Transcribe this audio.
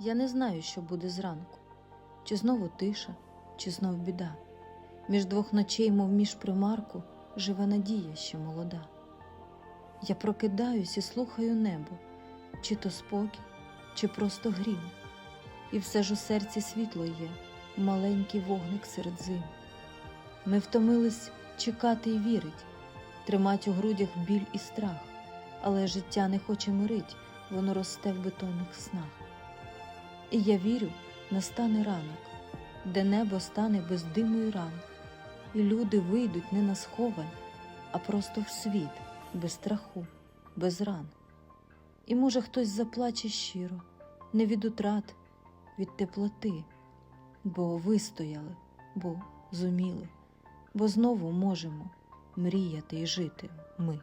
Я не знаю, що буде зранку, чи знову тиша, чи знов біда. Між двох ночей, мов між примарку, живе надія ще молода. Я прокидаюсь і слухаю небо, чи то спокій, чи просто грім. І все ж у серці світло є, маленький вогник серед зим. Ми втомились чекати і вірить, тримать у грудях біль і страх, але життя не хоче мирить, воно росте в бетонних снах. І я вірю, настане ранок, де небо стане без диму і ран, і люди вийдуть не на сховань, а просто в світ, без страху, без ран. І може хтось заплаче щиро, не від утрат, від теплоти, бо вистояли, бо зуміли, бо знову можемо мріяти і жити ми.